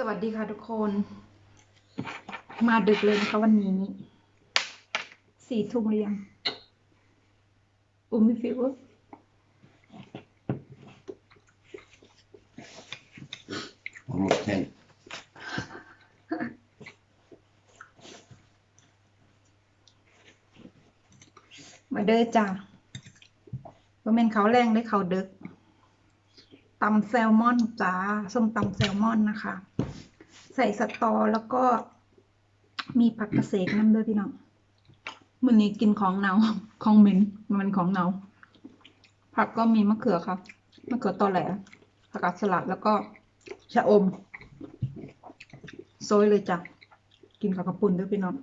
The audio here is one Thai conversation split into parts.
สวัสดีค่ะทุกคน มาดึกเลยนะคะวันนี้สี่ทุ่มเรียงอุ้มไม่ฟิว Almost 10. มาเด้อจ้าว่าเป็นเขาวแรงได้เขาวดึกตำแซลมอนจ้าส้มตำแซลมอนนะคะ ใส่สตอแล้วก็มีผักกระเสกน้ำด้วยพี่น้องมื้อนี้กินของเนาของเหม็นมันของเนาผักก็มีมะเขือค่ะมะเขือตอแหลผักกาดสลัดแล้วก็ชะอมโซยเลยจ้ะกินกับกระปุ่นด้วยพี่น้อง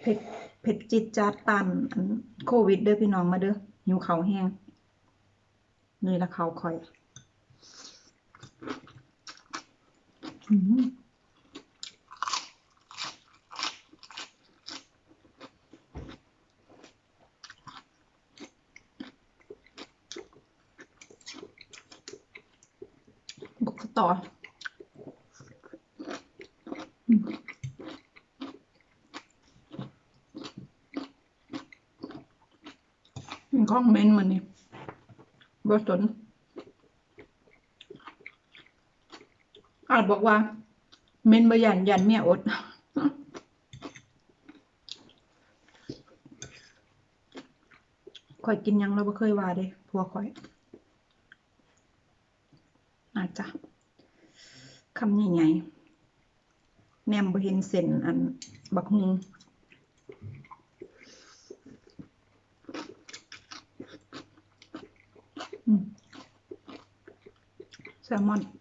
เผ็ดเผ็ดจิตจัดตันอันโควิดด้อพี่น้องมาเด้อหิวเขาแห้งนี่ละเขาคอย อืมบุกต่ออืมมันข้ องเมนมันนี่บอาจบอกว่า เมนบยันยันเมียอดข่อยกินยังเราบ่เคยว่าเด้ผัวข่อย อาจจะคำใหญ่ๆแนมบ่เห็นเส้นอันบักฮุงแซลมอน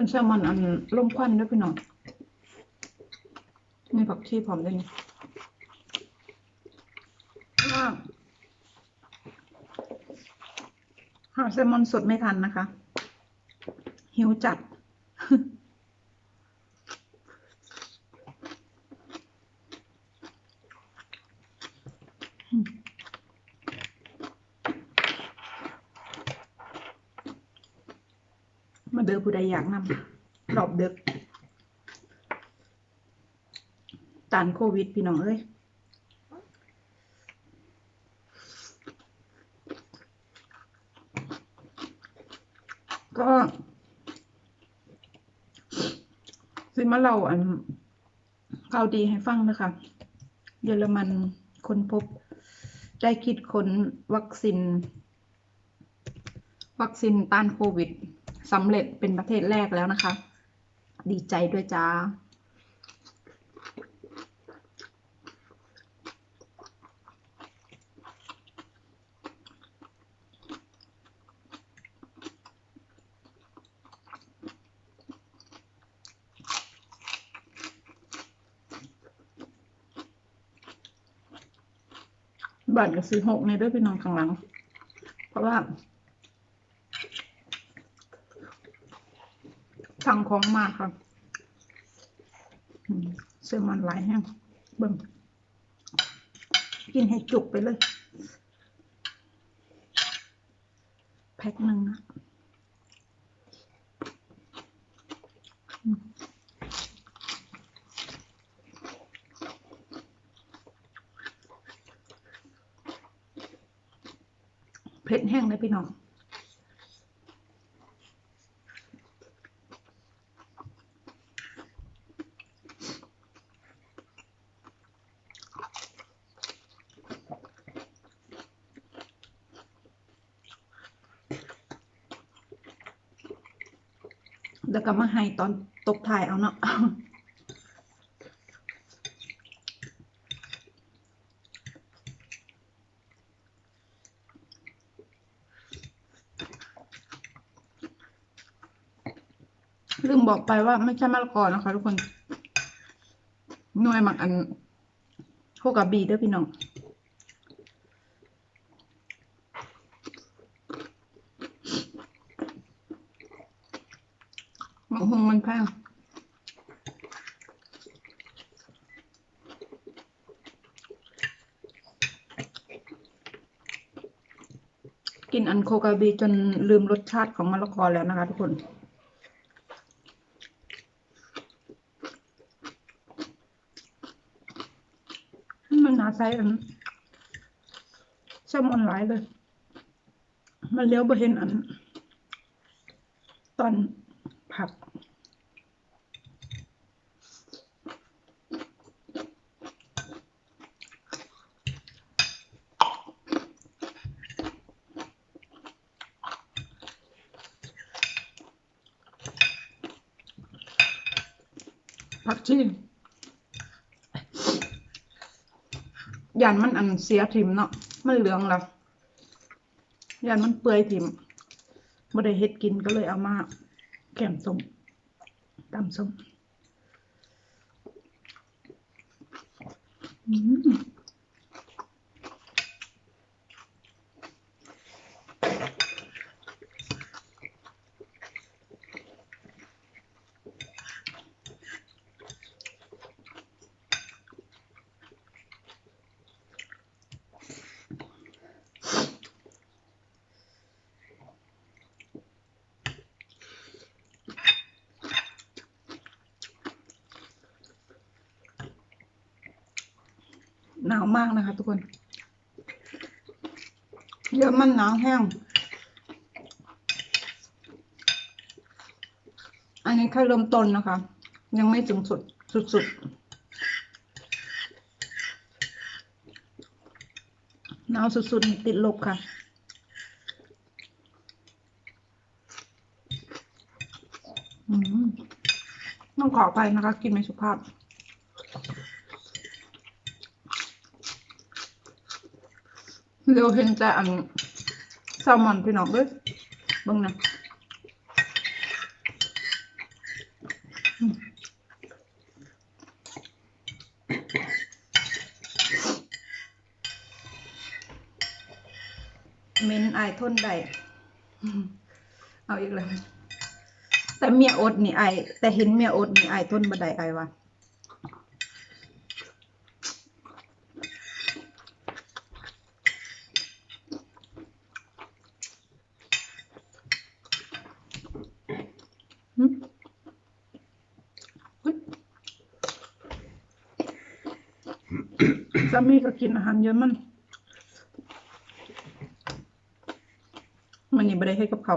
เป็นแซลมอนอันลมควันด้วยพี่น้องมีผักชีพร้อมด้วยนี่ห้าหาแซลมอนสดไม่ทันนะคะ หิวจัด มาเด้อผู้ใดอยากนำรอบเด็กตานโควิด พี่น้องเอ้ยก็สิมาเล่าอันข่าวดีให้ฟังนะคะ เยอรมันคนพบ ได้คิดค้นวัคซีน วัคซีนต้านโควิด สำเร็จเป็นประเทศแรกแล้วนะคะ ดีใจด้วยจ้าบัตรกับซื้อหกในด้วยพี่น้องข้างหลัง เพราะว่า สั่งของมากครับเสื้อมันหลายแห้งเบิ่งกินให้จุกไปเลยแพ็คหนึ่งนะเผ็ดแห้งเลยพี่น้อง แล้วก็มาให้ตอนตกถ่ายเอาเนาะลืมบอกไปว่าไม่ใช่มะละกอนะคะ ทุกคนหน่วยหมักอันพวกกับบีเด้วยพี่น้อง หมักฮงมันแพงกินอันโคกาบีจนลืมรสชาติของมะละกอแล้วนะคะทุกคน มันหนาไซส์อันแซลมอนหลายเลย มันเลี้ยวบ่เห็นอัน ตอนผัก ผักชียันมันอันเสียทิมเนาะมันเหลืองแล้วยันมันเปื่อยทิมไม่ได้เฮ็ดกินก็เลยเอามาแกมส้มตำส้มอืม หนาวมากนะคะ ทุกคน เยอะมันหนาวแห้ง อันนี้แค่เริ่มต้นนะคะ ยังไม่ถึงสุดสุดๆหนาวสุดๆติดลบค่ะต้องขอไปนะคะ กินไม่สุภาพ เร็วเห็นแต่อันแซลมอนพี่น้องเด้ยบิ่งนะเม้นอายทนได้เอาอีกแล้วแต่เมียอดนี่ไอแต่เห็นเมียอดนี่ไอทนบ่ได้อว่าามีก็กินอาหารเยอะมันมันนี่ไม่ได้ให้กับเขา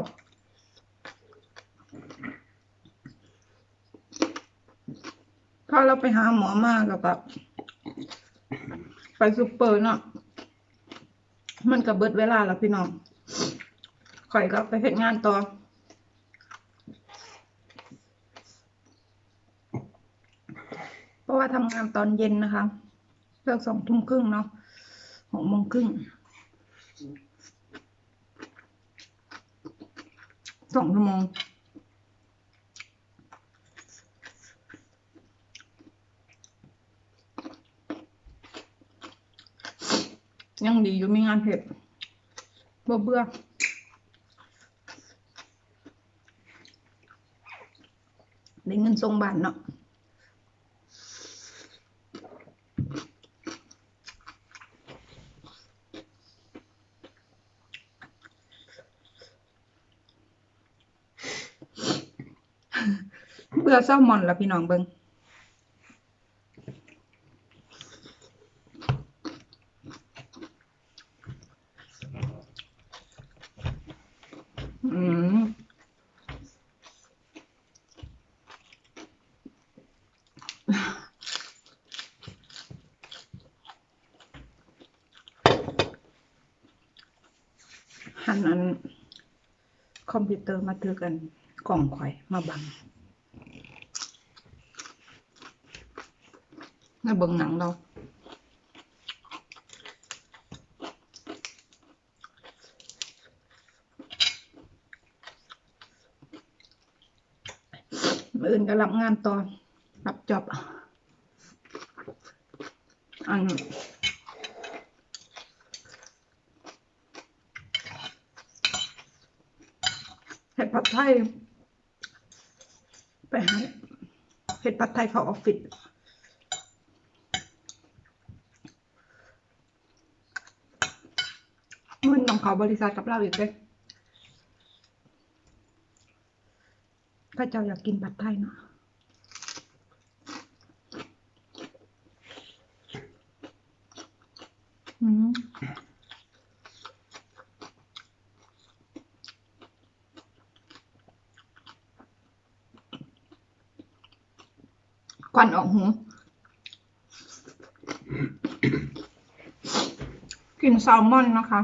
พอเราไปหาหมอมากับแบบไปซูเปอร์เนาะมันก็เบิดเวลาแล้วพี่น้องข่อยก็ไปเฮ็ดงานต่อเพราะว่าทำงานตอนเย็นนะคะ เลิกสองทุ่มครึ่งเนาะหกโมงครึ่งสองชั่วโมงยังดีอยู่มีงานเผ็ดเบื่อเบื่อได้เงินส่งบานเนาะ เบื่อแซลมอนล้วพี่น้องเบิงอืมหันอันคอมพิวเตอร์มาถือกันกล่องข่อยมาบัง มาเบิ่งหนังเรามื่ออื่นก็รับงานต่อรับจอบอันเห็ดผัดไทยไปหาเห็ดผัดไทยเขาออฟฟิศ มันต้องเขาบริษัทกับเราอีกเลยถ้าเจ้าอยากกินผัดไทยเนาะอืมควันออกหูกินแซลมอนนะคะ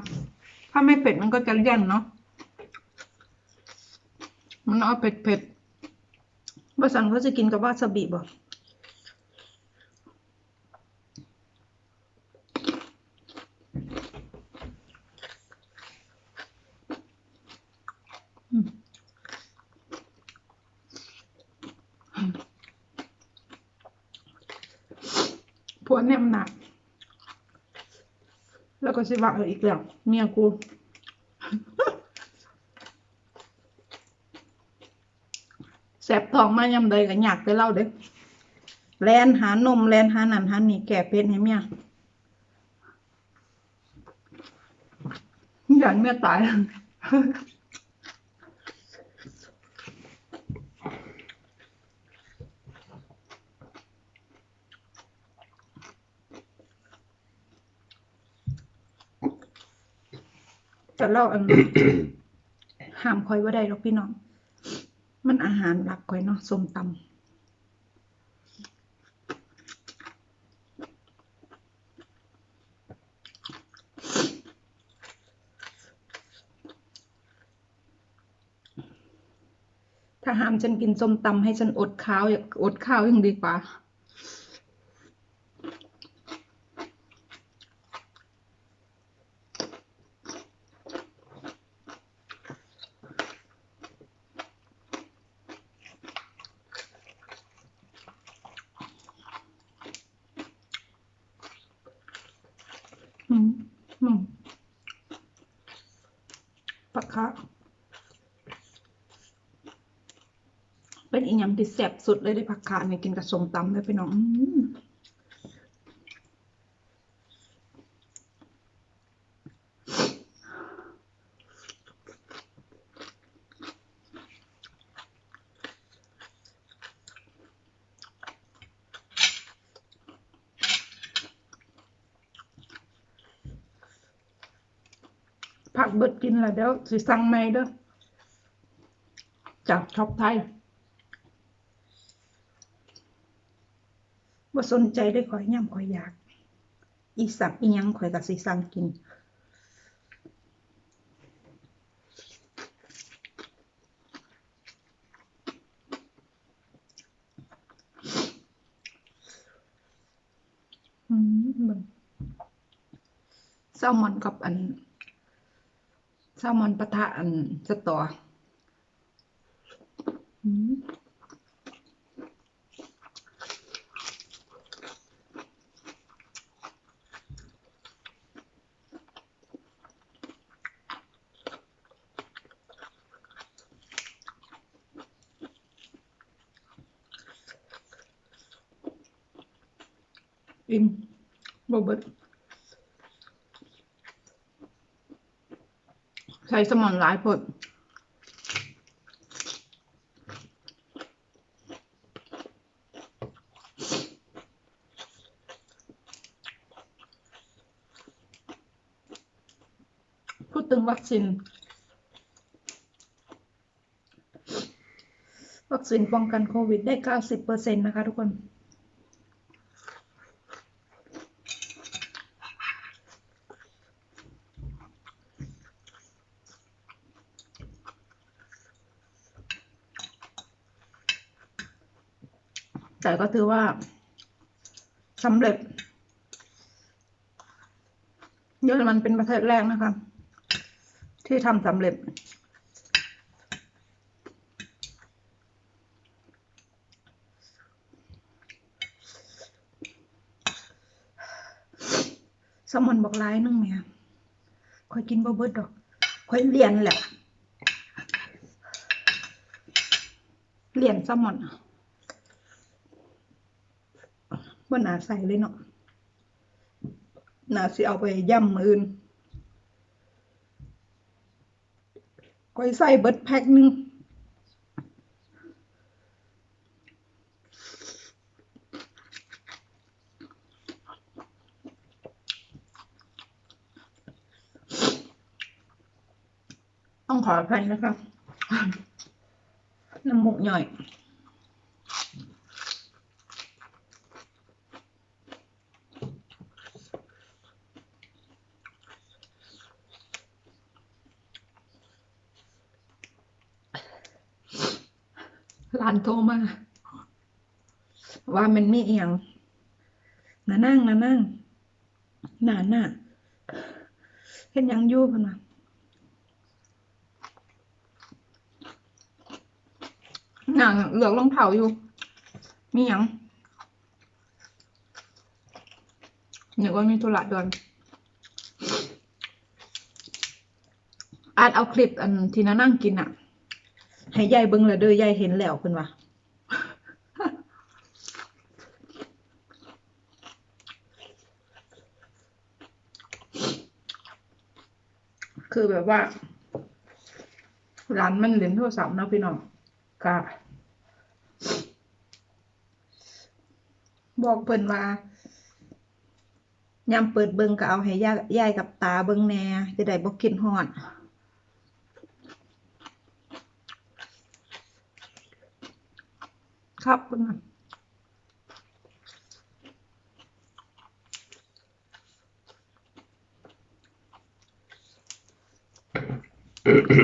ถ้าไม่เผ็ดมันก็จะเลี่ยนเนาะ มันเอาเผ็ดเผ็ดๆบาสันเขาจะกินกับวาซาบิบ่อืมผัวแนมหนัก แล้วก็สิว่าเอออีกแล้วเมียกูแสบท้องมายำใดก็อยากไปเล่าเด้อแลนหานมแลนหานันหานี่แก่เพชรให้เมียอยากเมียตาย แต่เราอันห้ามคอยว่าได้หรอกพี่น้อง มันอาหารหลักคอยเนาะส้มตำถ้าห้ามฉันกินส้มตำให้ฉันอดข้าวอย่าอดข้าวยังดีกว่า อืมอืมปักคะเป็นอีกอย่างที่แซ่บสุดเลยได้ผักขาเนี่ยกินกับส้มตำเลยพี่น้องอืมผั กเบิดกินแล้วเดี๋ยวสิสั่งใหม่เด้อจากช็อปไทยว่าสนใจได้ข่อยย่ำข่อยอยาก อีสักอีหยังข่อยกับสิสั่งกิน อืมเบิ่งแซลมอนกับอัน แซลมอนปะทะอันสตออืมอิ่มบ่เบิด ใช้สมอนหลายพดพูดถึงวัคซีน วัคซีนป้องกันโควิดได้ 90%นะคะทุกคน แต่ก็ถือว่าสำเร็จ เยอรมันเป็นประเทศแรกนะคะ ที่ทำสำเร็จ สมอนบอกร้ายนึงแม่คอยกินบ่เบิดดอกคอยเรียนแหละเหรียญแซลมอน บ่หนาใส่เลยเนาะหนาสิเอาไปย่ำมืออื่นก้อยใส่เบิดแพ็คหนึงต้องขออภัยนะคะน้ำมูกหน่อย หลานโทรมา ว่ามันมีเอียงนานั่งนานั่งหนาหน้าเห็นยังยู่พนะหนังเหลือกรองเท้าอยู่ มีหยังเดี๋ยวว่ามีธุระด่วนอาจเอาคลิปอันที่น้านั่งกินอะให้ยายเบิ่งล้วเด้อยายเห็นแล้วเพิ่นว่า คือแบบว่าร้านมันเล่นโทรศัพท์เนาะพี่น้องก็บอกเพิ่นว่ายามเปิดเบิงก็เอาให้ยายยายกับตาเบิงแหน่จะได้บ่คิดฮอดครับเบิ่ง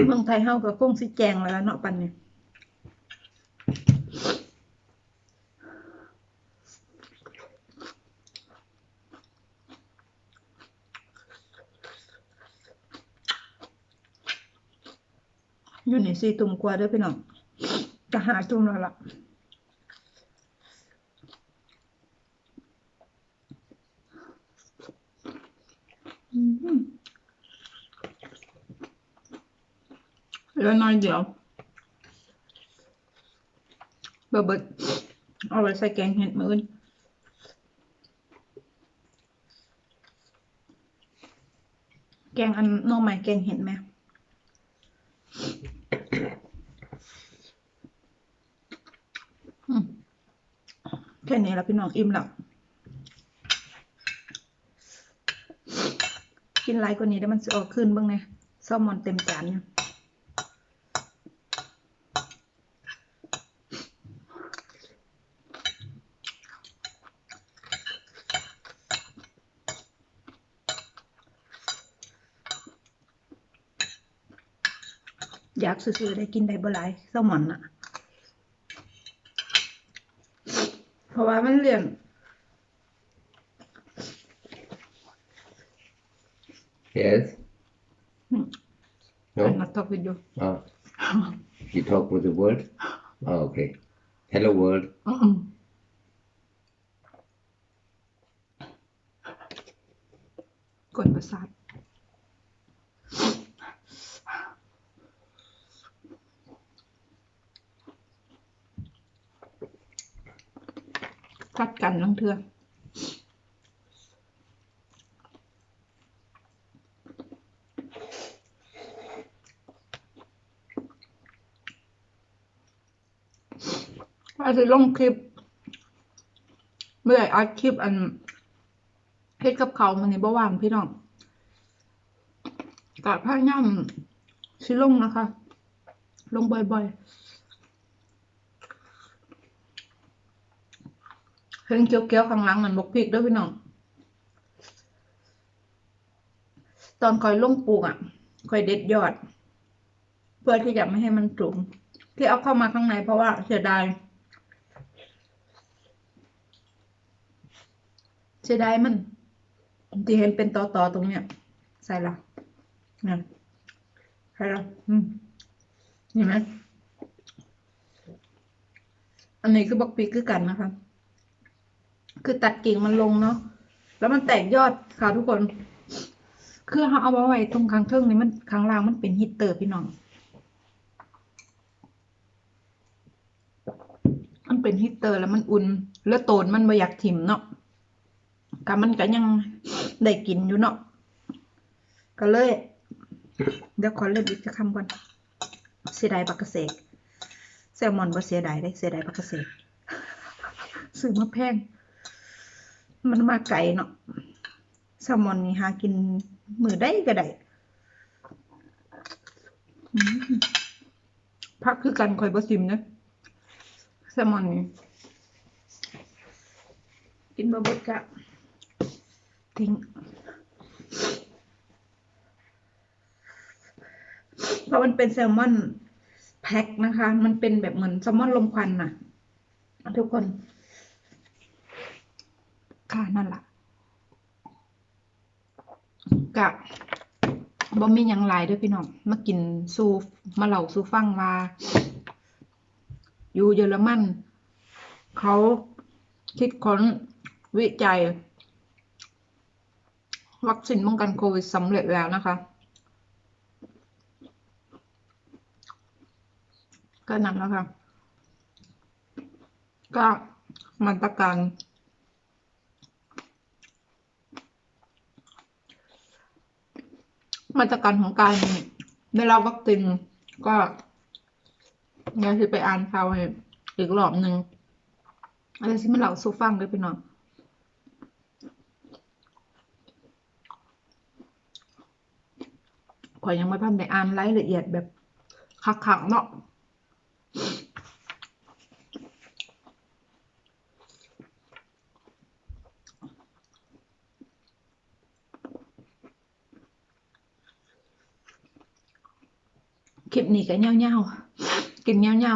เมืองไทยเฮาก็คงสิแจงแล้วเนาะปันนี้อยู่ในสี่ตุ่มกว่าด้วยพี่น้องจะหาจุ่มแล้วล่ะ อืมเห ลือน้อยเดียวเบิดเบิดเอาไว้ใส่แกงเห็ดมื้อนแกงอันน้องใหม่แกงเห็ดไหมแค่นี้แล้วพี่น้องอิ่มแล้วกินไรกว่านี้เดี๋ยวมันจะออกขึ้นบ้างไงแซลมอนเต็มจานเนี่ย กซื้อๆได้กินได้บ่หลายแซลมอนอะเพราะว่ามันเรียน Yes. Hmm. No. I'm not talk with you Ah. You talk with the world. Oh, okay. Hello, world. อืมกด ประสาทกัดกันลังเทือาจจะลงคลิปเมื่อไหร่อัดคลิปอันเฮ็ดกับเขามันนี่บ่ว่างพี่น้องกะพยายามสิลงนะคะ ลงบ่อยๆ เห็นเกี้ยวๆข้างหลังมันบกพริกด้วยพี่น้อง ตอนคอยลงปลูกอะคอยเด็ดยอด เพื่อที่จะไม่ให้มันสูงที่เอาเข้ามาข้างในเพราะว่าเสียดายเสียดายมันที่เห็นเป็นตอตอๆตรงเนี้ย ใส่ละเนี่ยใส่ละอืมเห็นไหมอันนี้คือบักปีกคือกันนะคะ คือตัดกิ่งมันลงเนาะแล้วมันแตกยอดค่ะทุกคนคือเขาเอามาไว้ตรงข้างเทิงนี่มันข้างล่างมันเป็นฮิตเตอร์พี่น้องมันเป็นฮีตเตอร์แล้วมันอุ่น แล้วโตนมันบ่อยากถิ่มเนาะก็มันก็ยังได้กินอยู่เนาะก็เลย เดี๋ยวขอเล่นอีกจะคำก่อนเสียดายปลากระเสกแซลมอนบ่เสียดายได้เสียดายปลากระเสกซื้อมาแพง มันมาไกลเนาะแซลมอนนี่หากินมือได้ก็ได้อืมพักคือกันคอยบ่ซิมนะแซลมอนนี่กินบ่เบิดกะทิ้งเพราะมันเป็นแซลมอนแพ็คนะคะ มันเป็นแบบเหมือนแซลมอนลมควันน่ะ ทุกคน ค่ะนั่นล่ะกะบ่มีหยังหลายด้วยพี่น้องมากินซูมาเหล่าซูฟังว่า อยู่เยอรมัน เขาคิดค้นวิจัย วัคซีนป้องกันโควิดสำเร็จแล้วนะคะ ก็นั้นแล้วค่ะ ก็มาตรการ มาตรการของการได้รับวัคซีนก็เดี๋ยวจะไปอ่านข่าวให้อีกรอบหนึ่งอะไรที่มันเล่าสู่ฟังด้วยพี่น้องขอยยังไม่พันได้อ่านรายละเอียดแบบคักๆเนาะ คลิปนี้ก็เงาๆกินเงา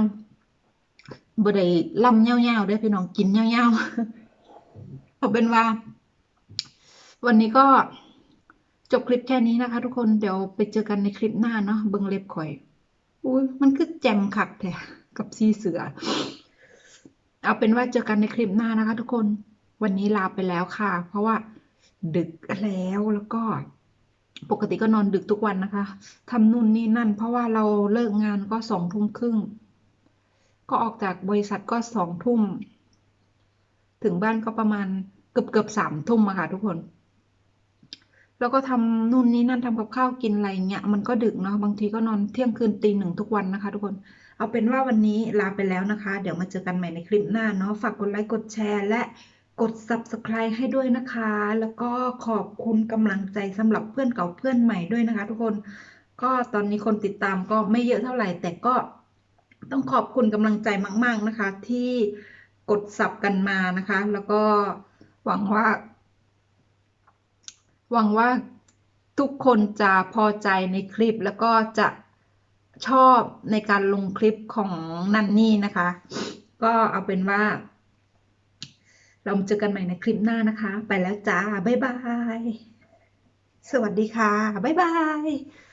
ๆบ่ได้ล่ำเงาๆเด้อพี่น้องกินเงาๆเอาเป็นว่า วันนี้ก็จบคลิปแค่นี้นะคะ ทุกคนเดี๋ยวไปเจอกันในคลิปหน้าเนาะเบิงเล็บข่อยอุ้ยมันคือแจมคักแท้กับซีเสือ เอาเป็นว่าเจอกันในคลิปหน้านะคะ ทุกคนวันนี้ลาไปแล้วค่ะ เพราะว่าดึกแล้วแล้วก็ ปกติก็นอนดึกทุกวันนะคะทำนู่นนี่นั่น เพราะว่าเราเลิกงานก็สองทุ่มครึ่ง ก็ออกจากบริษัทก็สองทุ่ม ถึงบ้านก็ประมาณเกือบเกือบสามทุ่มอะค่ะทุกคน แล้วก็ทำนู่นนี่นั่นทำกับข้าวกินอะไรเงี้ย มันก็ดึกเนาะ บางทีก็นอนเที่ยงคืนตีหนึ่งทุกวันนะคะ ทุกคน เอาเป็นว่าวันนี้ลาไปแล้วนะคะ เดี๋ยวมาเจอกันใหม่ในคลิปหน้าเนาะ ฝากกดไลค์ กดแชร์ และ กด subscribe ให้ด้วยนะคะ แล้วก็ขอบคุณกำลังใจสำหรับเพื่อนเก่าเพื่อนใหม่ด้วยนะคะ ทุกคน ก็ตอนนี้คนติดตามก็ไม่เยอะเท่าไหร่ แต่ก็ต้องขอบคุณกำลังใจมาก ๆนะคะ ที่กดสับกันมานะคะ แล้วก็หวังว่า หวังว่าทุกคนจะพอใจในคลิปแล้วก็จะชอบในการลงคลิปของนันนี่นะคะ ก็เอาเป็นว่า เรามาเจอกันใหม่ในคลิปหน้านะคะ ไปแล้วจ้า บ๊ายบาย สวัสดีค่ะ บ๊ายบาย